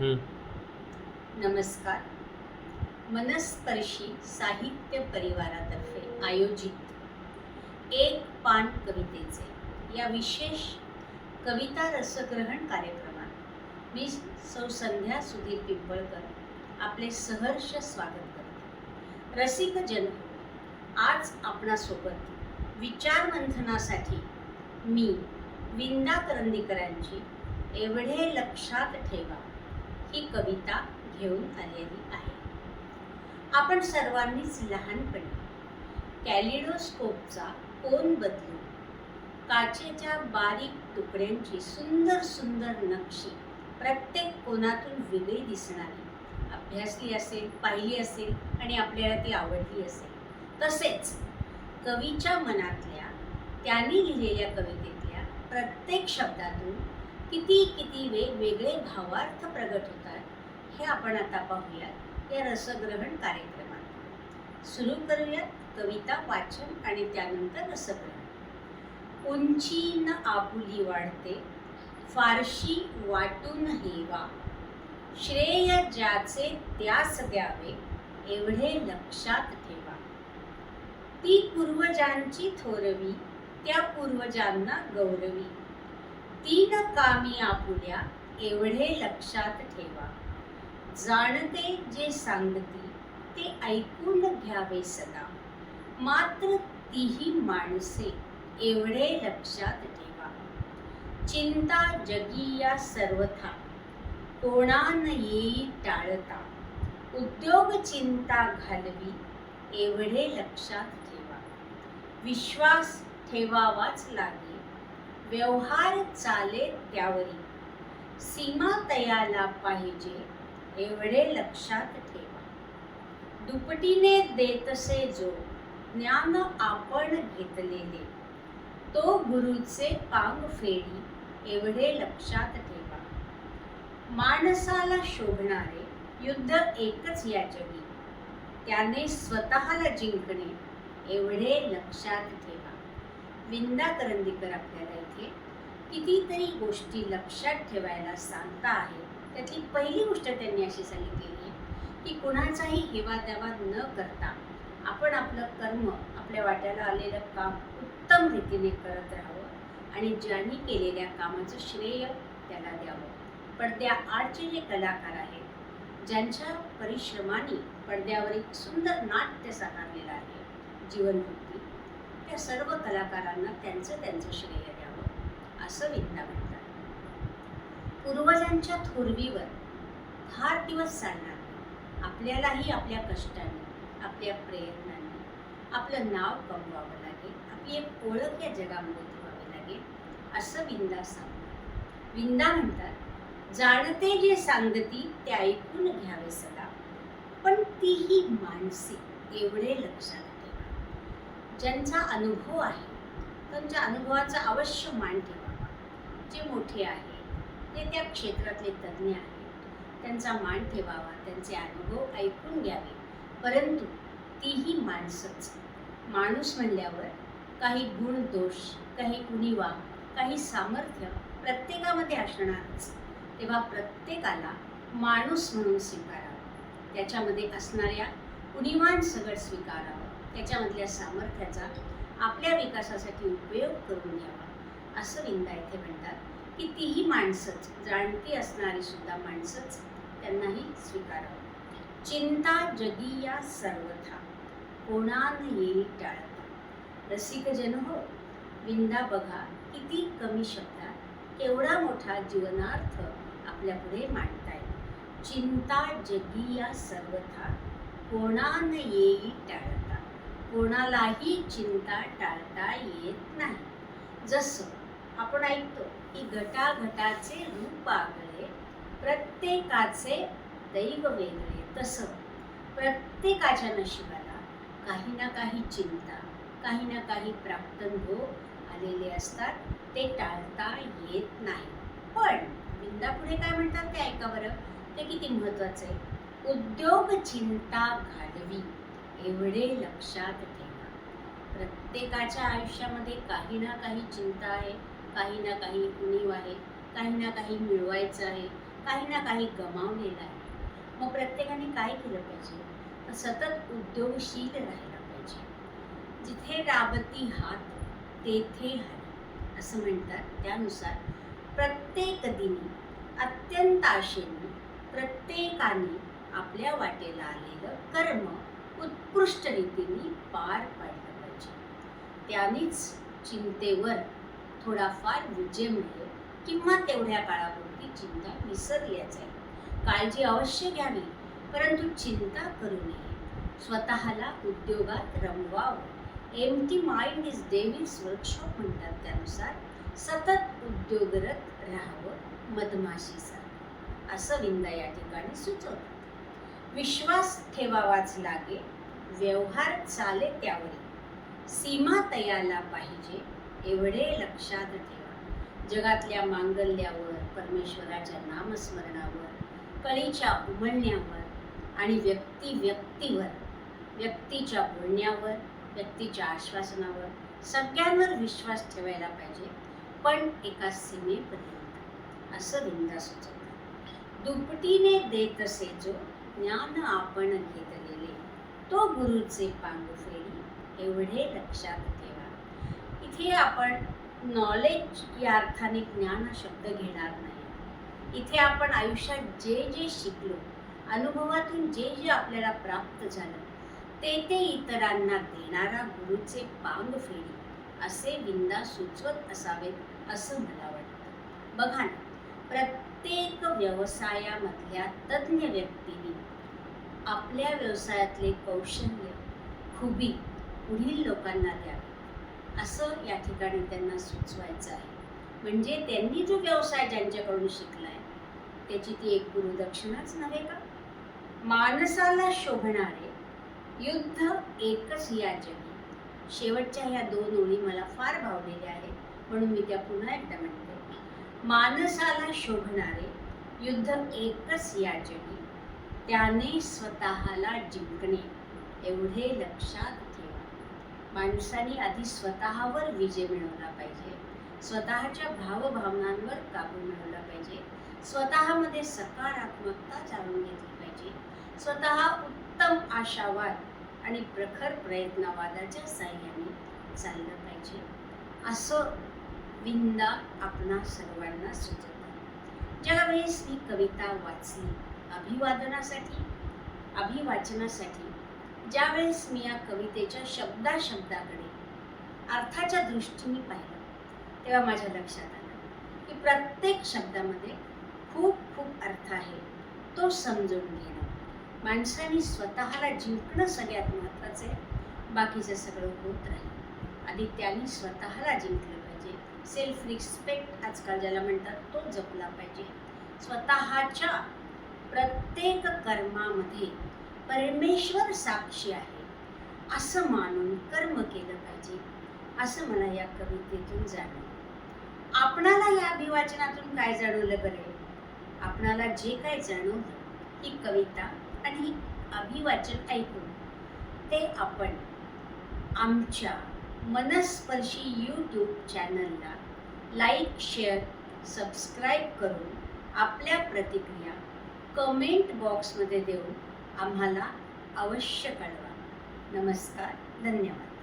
नमस्कार. मनस्पर्शी साहित्य परिवारातर्फे आयोजित एक पान कवितेचे या विशेष कविता रसग्रहण कार्यक्रमात मी सौ संध्या सुधीर पिंपळकर आपले सहर्ष स्वागत करते. रसिक जन आज आपणासोबत विचारमंथनासाठी मी विंदा करंदीकरांची एवढे लक्षात ठेवा. ही कविता घेऊन आलेली आहे. आपण सर्वांनीच लहानपणी कॅलिडोस्कोपचा कोन बदलून काचेच्या बारीक तुकड्यांची सुंदर सुंदर नक्षी प्रत्येक कोणातून वेगळी दिसणारी अभ्यासली असेल पाहिली असेल आणि आपल्याला ती आवडली असेल. तसेच कवीच्या मनातल्या त्यांनी लिहिलेल्या कवितेतल्या प्रत्येक शब्दातून किती किती वेगवेगळे भावार्थ प्रगट होते हे आपण आता पाहूयात. या रसग्रहण कार्यक्रमात. सुरू करूयात कविता वाचन आणि त्यानंतर रसग्रहण. उंची न आपुली वाढते फारशी वाटून हेवा. श्रेय ज्याचे त्यास द्यावे एवढे लक्षात ठेवा. ती पूर्वजांची थोरवी त्या पूर्वजांना गौरवी. तीन कामी आपुल्या एवढे लक्षात ठेवा. जाणते जे सांगते ते ऐकून घ्यावे सदा. मात्र तीही माणसे एवढे लक्षात ठेवा. चिंता जगी या सर्वथा. कोणान येई टाळता? उद्योग चिंता घालवी एवढे लक्षात ठेवा. विश्वास ठेवावाच लागे. व्यवहार चाले त्यावरी. सीमा तयाला पाहिजे एवढे लक्षात ठेवा. दुपटीने देतसे जो ज्ञान आपण घेतलेले तो गुरुचे पांग फेडी एवढे लक्षात ठेवा. माणसाला शोभणारे युद्ध एकच याचवी त्याने स्वतःला जिंकणे एवढे लक्षात ठेवा. विंदा करंदीकर आपल्याला इथे कितीतरी गोष्टी लक्षात ठेवायला सांगता आहे त्यातली पहिली गोष्ट त्यांनी अशी सांगितलेली आहे की कुणाचाही हेवा देवा न करता आपण आपलं कर्म आपल्या वाट्याला आलेलं काम उत्तम रीतीने करत राहावं आणि ज्यांनी केलेल्या कामाचं श्रेय त्याला द्यावं. पडद्या आडचे जे कलाकार आहेत ज्यांच्या परिश्रमाने पडद्यावर एक सुंदर नाट्य साकारलेलं आहे जीवनवृत्ती त्या सर्व कलाकारांना त्यांचं त्यांचं श्रेय द्यावं असं विद्या म्हणतात. पूर्वजांच्या थोरवीवर फार दिवस चालणार आपल्यालाही आपल्या कष्टाने आपल्या प्रयत्नांनी आपलं नाव कमवावं लागेल आपली एक ओळख या जगामध्ये ठेवावी लागेल असं विंदा सांगतात. विंदा म्हणतात जाणते जे सांगती ते ऐकून घ्यावे सदा पण तीही माणसे एवढे लक्षात ठेवा. ज्यांचा अनुभव आहे त्यांच्या अनुभवाचा अवश्य मान ठेवावा जे मोठे आहे हे त्या क्षेत्रातले तज्ज्ञ आहेत. त्यांचा मान ठेवावा त्यांचे अनुभव ऐकून घ्यावे. परंतु तीही माणसंच. माणूस म्हणल्यावर काही गुण दोष काही उणीवा काही सामर्थ्य प्रत्येकामध्ये असणारच. तेव्हा प्रत्येकाला माणूस म्हणून स्वीकारावं. त्याच्यामध्ये असणाऱ्या उणीवान सगळं स्वीकारावं. त्याच्यामधल्या सामर्थ्याचा आपल्या विकासासाठी उपयोग करून घ्यावा. असं विंदा इथे म्हणतात. की तीही माणसंच जाणती असणारी सुद्धा माणसंच त्यांनाही स्वीकारावं. चिंता जगिया सर्वथा कोणान येई टाळता. रसिक जन हो विंदा बघा किती कमी शब्दात केवढा मोठा जीवनार्थ आपल्यापुढे मांडता मांडताय. चिंता जगिया सर्वथा कोणान येई टाळता. कोणालाही चिंता टाळता येत नाही. जसं आपण ऐकतो की घटाघटाचे रूप आगळे प्रत्येकाचे दैव वेगळे तसं प्रत्येकाच्या नशिबाला काही ना काही चिंता काही ना काही प्राप्तभोग आलेले असतात ते टाळता येत नाही. पण बिंदा पुढे काय म्हणतात ते ऐका बरं? ते किती महत्वाचं आहे. उद्योग चिंता घालवी एवढे लक्षात ठेवा. प्रत्येकाच्या आयुष्यामध्ये काही ना काही चिंता आहे. काही ना काही उणीव आहे काही ना काही मिळवायचं आहे काही ना काही गमावलेलं आहे. मग प्रत्येकाने काय केलं पाहिजे? सतत उद्योगशील राहायला पाहिजे. जिथे राबती हात तेथे हात असं म्हणतात त्यानुसार प्रत्येक दिनी अत्यंत आशेने प्रत्येकाने आपल्या वाटेला आलेलं कर्म उत्कृष्ट रीतीने पार पाडलं पाहिजे. त्यानेच चिंतेवर थोडाफार विजय मिळेल किंवा तेवढ्या काळापुरती चिंता विसरल्या जाईल काळजी अवश्य घ्यावी परंतु चिंता करू नये. स्वतःला उद्योगात रमवावं. Empty mind is devil's workshop म्हणतात त्यानुसार सतत उद्योगरत राहावं मधमाशीसारखं. असं विंदा या ठिकाणी सुचवतात. विश्वास ठेवावाच लागे व्यवहार चाले त्यावरी. सीमा तयाला पाहिजे एवढे लक्षात ठेवा. जगातल्या मांगल्यावर परमेश्वराच्या नामस्मरणावर कळीच्या उमलण्यावर आणि व्यक्ती व्यक्तीवर व्यक्तीच्या बोलण्यावर व्यक्तीच्या आश्वासनावर सगळ्यांवर विश्वास ठेवायला पाहिजे. पण एका सीमेपर्यंत. असं विंदा सुचवतात दुपटीने देत असे जो ज्ञान आपण घेतलेले तो गुरुचे पांग फेरी एवढे लक्षात इथे आपण नॉलेज या अर्थाने ज्ञान हा शब्द घेणार नाही. इथे आपण आयुष्यात जे जे शिकलो अनुभवातून जे जे आपल्याला प्राप्त झालं ते ते इतरांना देणारा गुरुचे पांग फेरी असे विंदा सुचवत असावेत असं मला वाटतं. बघा ना प्रत्येक व्यवसायामधल्या तज्ज्ञ व्यक्तीने आपल्या व्यवसायातले कौशल्य खुबी पुढील लोकांना द्यावे. असं या ठिकाणी त्यांना सुचवायचं आहे. म्हणजे त्यांनी जो व्यवसाय ज्यांच्याकडून शिकलाय त्याची ती एक गुरुदक्षिणाच नव्हे का? माणसाला शोभणारे युद्ध एकच या जगी. शेवटच्या ह्या दोन ओळी मला फार भावलेल्या आहेत म्हणून मी त्या पुन्हा एकदा म्हणते. माणसाला शोभणारे युद्ध एकच या जगी. त्याने स्वतःला जिंकणे एवढे लक्षात माणसाने आधी स्वतःवर विजय मिळवला पाहिजे. स्वतःच्या भावभावनांवर काबू मिळवला पाहिजे. स्वतःमध्ये सकारात्मकता जाणून घेतली पाहिजे. स्वतः उत्तम आशावाद आणि प्रखर प्रयत्नवादाच्या साह्याने चाललं पाहिजे. असं विंदा आपणा सर्वांना सुचवतात. ज्यावेळेस मी कविता वाचली अभिवादनासाठी अभिवाचनासाठी ज्यावेळेस मी या कवितेच्या शब्दाशब्दाकडे अर्थाच्या दृष्टीने पाहिलं तेव्हा माझ्या लक्षात आलं की प्रत्येक शब्दामध्ये खूप खूप अर्थ आहे. तो समजून घेणं. माणसाने स्वतःला जिंकणं सगळ्यात महत्त्वाचं आहे. बाकीचं सगळं होत राहील. आधी त्याने स्वतःला जिंकलं पाहिजे. सेल्फ रिस्पेक्ट आजकाल ज्याला म्हणतात तो जपला पाहिजे. स्वतःच्या प्रत्येक कर्मामध्ये परमेश्वर साक्षी आहे. असं मानून कर्म केलं पाहिजे. असं मला या कवितेतून जाणवलं. आपणाला या अभिवाचनातून काय जाणवलं बरे? आपणाला जे काय जाणवलं ही कविता आणि अभिवाचन ऐकून ते आपण आमच्या मनस्पर्शी यूट्यूब चॅनलला लाईक शेअर सबस्क्राईब करून आपल्या प्रतिक्रिया कमेंट बॉक्समध्ये देऊन आम्हाला अवश्य कळवा. नमस्कार धन्यवाद.